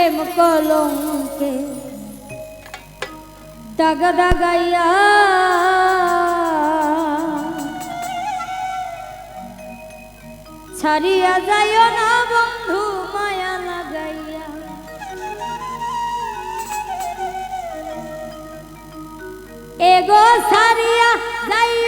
প্রেম কলঙ্কে দাগা দাগাইয়া ছাড়িয়া যাইও না বন্ধু মায়া লাগাইয়া। এগো ছাড়িয়া যাইও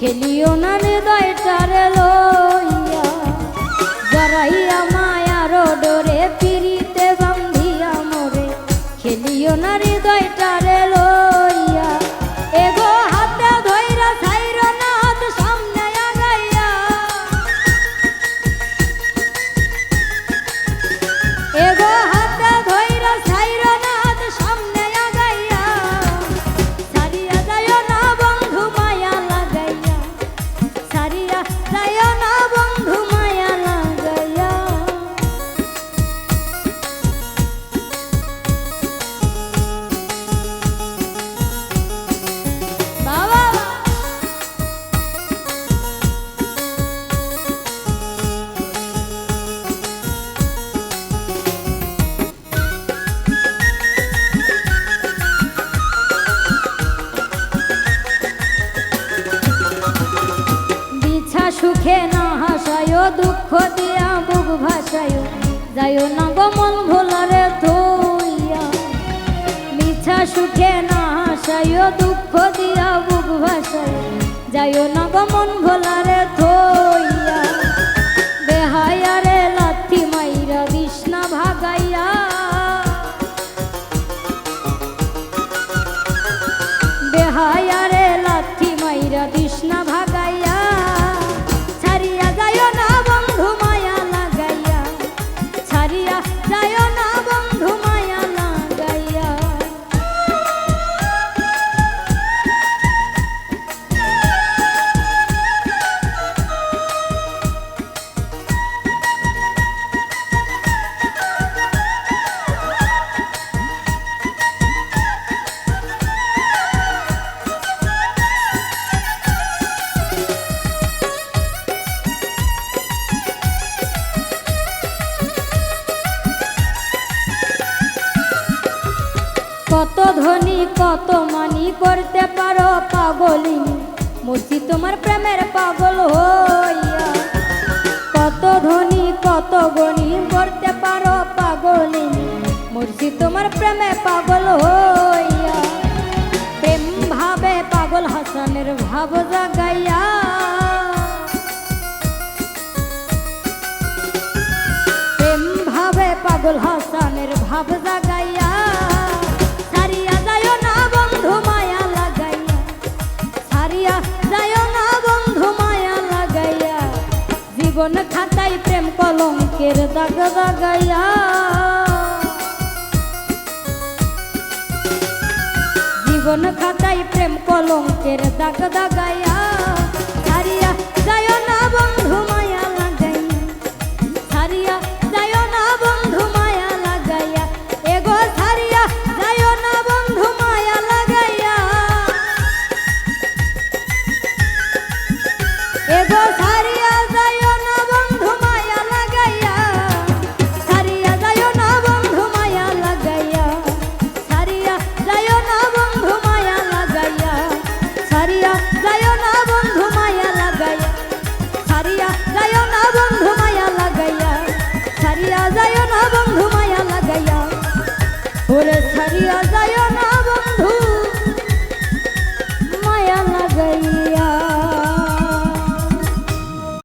খেলিও না হৃদয়টারে লইয়া। জড়াইয়া মায়ার ডোরে পিরিতে বান্ধিয়া মোরে। খেলিও না হৃদয়টারে সুখে না হাসায়, দুঃখ দিয়া বুক ভাসায়। যাইও না গমন ভোলারে ধইয়া। মিছা সুখে না হাসায়, দুঃখ দিয়া বুক ভাসায়। যাইও না গমন ভোলারে থইয়া কত ধনী, কত মানি করতে পারো পাগলিনী মূর্তি তোমার প্রেমের পাগল হইয়া। কত ধনী, কত গণি করতে পারো পাগলিনী মূর্তি তোমার প্রেমে পাগল হইয়া। প্রেম ভাবে পাগল হাসানের ভাব জাগাইয়া। পাগল হাসানের ভাব জাগাইয়া। জীবন খাতাই প্রেম কলঙ্কের দাগ দাগাইয়া। জীবন খাতাই প্রেম কলঙ্কের দাগ দাগাইয়া। ওরে ছাড়িয়া যায়